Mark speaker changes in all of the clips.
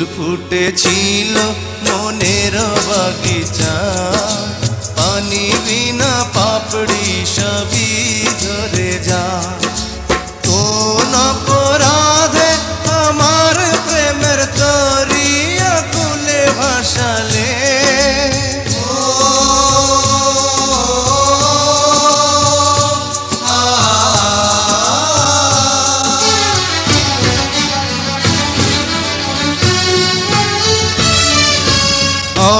Speaker 1: ফুল ফুটেছিল মনের বাগিচা। পানি বিনা পাপড়ি সবই ধরে যা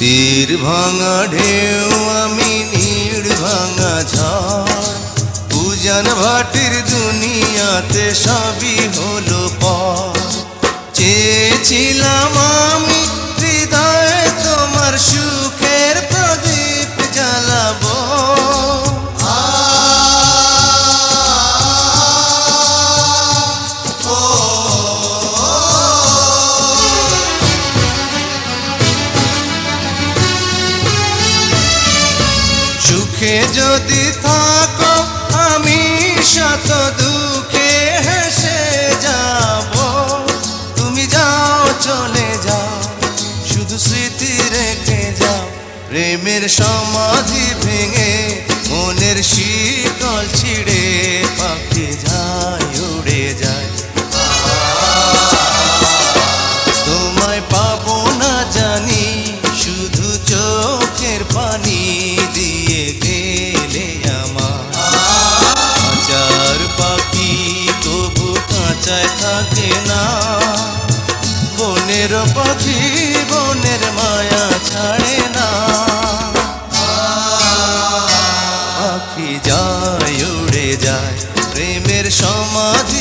Speaker 1: তীর ভাঙা ঢেউ, আমি নীড় ভাঙা ঝড়। পূজন ভাটির দুনিয়াতে সবই হলো পর। চেয়েছিলাম আমি হৃদয়ে তোমার সুখের সুখে যদি থাকো, আমি শত দুঃখে হেসে যাব। তুমি যাও, চলে যাও, শুধু স্মৃতি রেখে যাও, প্রেমের সমাধি প্রেমের